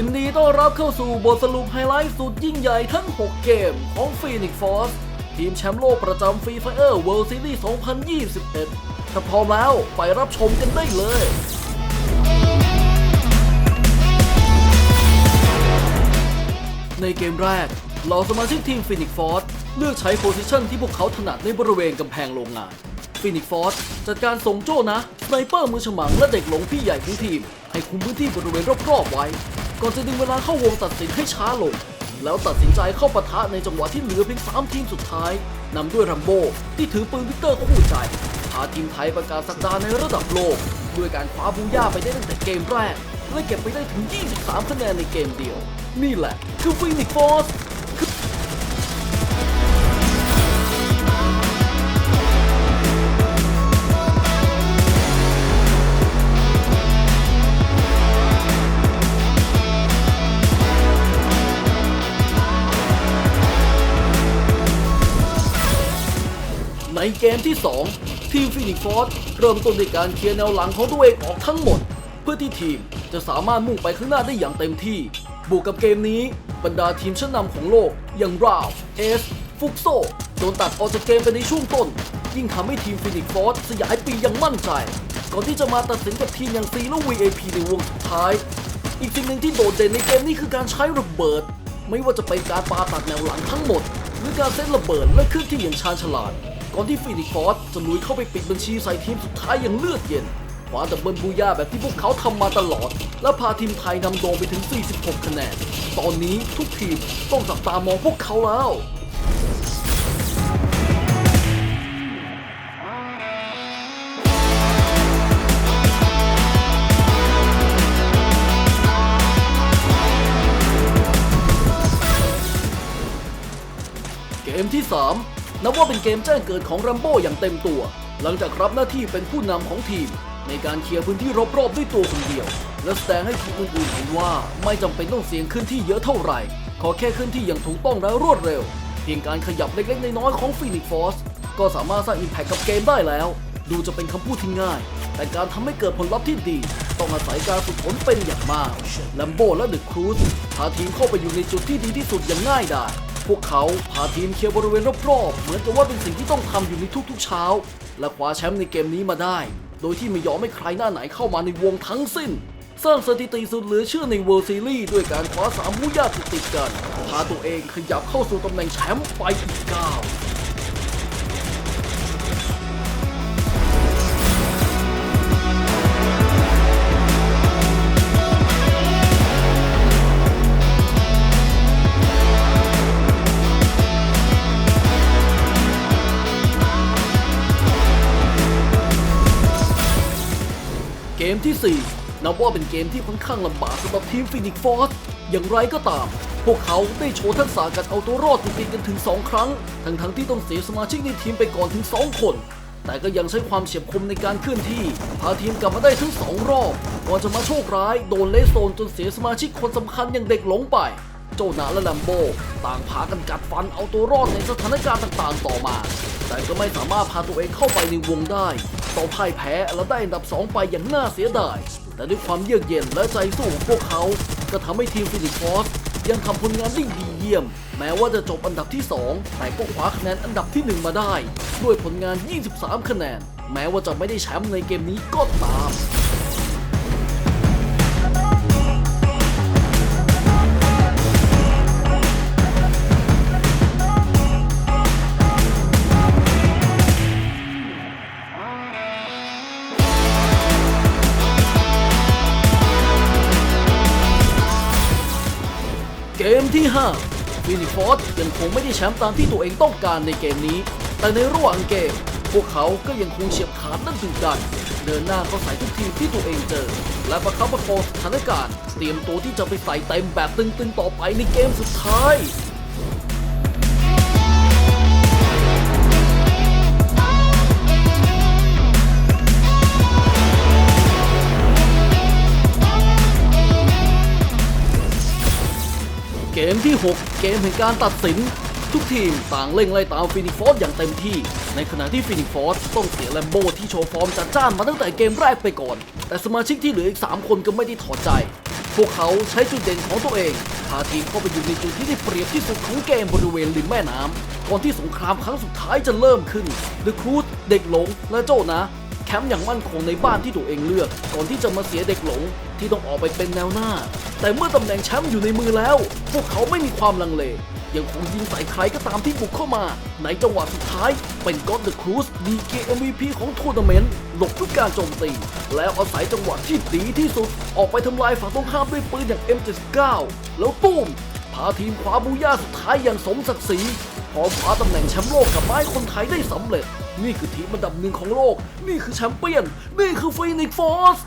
ยินดีต้อนรับเข้าสู่บทสรุปไฮไลท์สุดยิ่งใหญ่ทั้ง 6 เกมของ Phoenix Force ทีมแชมป์โลกประจำ Free Fire World Series 2021 ถ้าพร้อมแล้วไปรับชมกันได้เลยในเกมแรก เหล่าสมาชิกทีม Phoenix Force เลือกใช้โพซิชันที่พวกเขาถนัดในบริเวณกำแพงโรงงาน Phoenix Force จัดการส่งโจ้นะสไนเปอร์มือฉมังและเด็กหลงพี่ใหญ่ของทีม ให้คุมพื้นที่บริเวณรอบๆไว้ ก่อนจะดึงเวลาเข้าวงตัดสินให้ช้าลง แล้วตัดสินใจเข้าปะทะในจังหวะที่เหลือเพียง3ทีมสุดท้ายนำด้วยรัมโบ้ที่ถือปืนวิกเตอร์คู่ใจพาทีมไทยประกาศสักดาในระดับโลก ด้วยการคว้าบูย่าไปได้ตั้งแต่เกมแรก และเก็บไปได้ถึง 23 คะแนนในเกมเดียว นี่แหละคือฟินิกฟอส ในเกมที่ 2 ทีมฟินิกฟอร์สเริ่มต้นด้วยการเคลียร์แนวหลังของตัวเองออกทั้งหมด เพื่อที่ทีมจะสามารถมุ่งไปข้างหน้าได้อย่างเต็มที่ บวกกับเกมนี้บรรดาทีมชั้นนำของโลก อย่างราวเอส ฟุกโซโดนตัดออกจากเกมไปในช่วงต้น ยิ่งทำให้ทีมฟินิกฟอร์สยายปีอย่างมั่นใจ ก่อนที่จะมาตัดสินกับทีมอย่างซีและ VAP ในวงสุดท้าย อีกสิ่งหนึ่งที่โดดเด่นในเกมนี้คือการใช้ระเบิด ไม่ว่าจะเป็นการปาตัดแนวหลังทั้งหมด หรือการเซตระเบิดและเคลื่อนที่อย่างชาญฉลาด ก่อนที่ฟินิกอสจะลุยเข้าไปปิดบัญชีใส่ทีมสุดท้ายอย่างเลือดเย็นคว้าดับเบิลบูย่าแบบที่พวกเขาทำมาตลอด และพาทีมไทยนำโด่งไปถึง 46 คะแนน ตอนนี้ทุกทีมต้องจับตามองพวกเขาแล้วเกมที่ 3 นับว่าเป็นเกมแจ้งเกิดของรัมโบ้อย่างเต็มตัว หลังจากรับหน้าที่เป็นผู้นำของทีม ในการเคลียร์พื้นที่รอบๆด้วยตัวคนเดียว และแสดงให้ทีมอื่นๆเห็นว่าไม่จำเป็นต้องเสี่ยงขึ้นที่เยอะเท่าไหร่ ขอแค่ขึ้นที่อย่างถูกต้องและรวดเร็ว เพียงการขยับเล็กๆน้อยๆของฟีนิกฟอสก็สามารถสร้างอิมแพคกับเกมได้แล้ว ดูจะเป็นคำพูดที่ง่าย แต่การทำให้เกิดผลลัพธ์ที่ดี ต้องอาศัยการฝึกฝนเป็นอย่างมากแลมโบและเดอะครูซพาทีมเข้าไปอยู่ในจุดที่ดีที่สุดอย่างง่ายดาย พวกเขาพาทีมเคลียร์บริเวณรอบๆ เหมือนกับว่าเป็นสิ่งที่ต้องทำอยู่ในทุกๆเช้า และคว้าแชมป์ในเกมนี้มาได้ โดยที่ไม่ยอมให้ใครหน้าไหนเข้ามาในวงทั้งสิ้น สร้างสถิติสุดเหลือเชื่อใน World Series ด้วยการคว้าสามผู้ยากติดกัน พาตัวเองขยับเข้าสู่ตำแหน่งแชมป์ไปอีกก้าว มที่ 4 นับว่าเป็นเกมที่ค่อนข้างลำบากสำหรับทีมฟินิกฟอร์สอย่างไรก็ตาม พวกเขาได้โชว์ทักษะการเอาตัวรอดติดกันถึง 2 ครั้ง ทั้งๆที่ต้องเสียสมาชิกในทีมไปก่อนถึง 2 คน แต่ก็ยังใช้ความเฉียบคมในการเคลื่อนที่ พาทีมกลับมาได้ทั้ง 2 รอบก่อนจะมาโชคร้าย โดนเลสโซนจนเสียสมาชิกคนสำคัญอย่างเด็กหลงไป โจนาและลัมโบต่างพากันกัดฟันเอาตัวรอดในสถานการณ์ต่างๆ ต่อมา แต่ก็ไม่สามารถพาตัวเองเข้าไปในวงได้ต้อพ่ายแพ้และได้อันดับ2ไปอย่างน่าเสียดาย แต่ด้วยความเยือกเย็นและใจสู้ของพวกเขา ก็ทำให้ทีมฟิลิปฟอสยังทำผลงานได้ดีเยี่ยม แม้ว่าจะจบอันดับที่ 2 แต่ก็คว้าคะแนนอันดับที่ 1 มาได้ ด้วยผลงาน 23 คะแนน แม้ว่าจะไม่ได้แชมป์ในเกมนี้ก็ตาม เกมที่5ฟินิฟอร์สยังคงไม่ได้แชมป์ตามที่ตัวเองต้องการในเกมนี้ แต่ในระหว่างเกม พวกเขาก็ยังคงเฉียบขาดนั่นถึงกัน เดินหน้าเข้าใส่ทุกทีมที่ตัวเองเจอ และประคับประคองสถานการณ์ เตรียมตัวที่จะไปใส่เต็มแบบตึงๆต่อไปในเกมสุดท้าย มที่ 6 เกมแห่งการตัดสิน ทุกทีมต่างเล่งไล่ตามฟินิกฟอร์สอย่างเต็มที่ ในขณะที่ฟินิกฟอร์สต้องเสียแลมโบที่โชว์ฟอร์มจัดจ้านมาตั้งแต่เกมแรกไปก่อน แต่สมาชิกที่เหลืออีก 3 คนก็ไม่ได้ถอดใจ พวกเขาใช้จุดเด่นของตัวเองพาทีมเข้าไปอยู่ในจุดที่ได้เปรียบที่สุดของเกมบริเวณริมแม่น้ำก่อนที่สงครามครั้งสุดท้ายจะเริ่มขึ้น The Cruz เด็กหลงและโจนะ แคมป์อย่างมั่นคงในบ้านที่ตัวเองเลือก ก่อนที่จะมาเสียเด็กหลงที่ต้องออกไปเป็นแนวหน้า แต่เมื่อตำแหน่งแชมป์อยู่ในมือแล้ว พวกเขาไม่มีความลังเล ยังคงยิงใส่ใครก็ตามที่บุกเข้ามา ในจังหวะสุดท้าย เป็นก็อดเดอะครูซดีเก MVP ของทัวร์นาเมนต์หลบทุกการโจมตี แล้วอาศัยจังหวะที่ดีที่สุด ออกไปทำลายฝั่งตรงข้ามด้วยปืนอย่าง M79 แล้วตุ้มพาทีมคว้าบูย่าสุดท้ายอย่างสมศักดิ์ศรีพร้อมคว้าตำแหน่งแชมป์โลกกับไม้คนไทยได้สำเร็จ นี่คือทีมอันดับหนึ่งของโลก นี่คือแชมเปี้ยน นี่คือฟีนิกฟอร์ส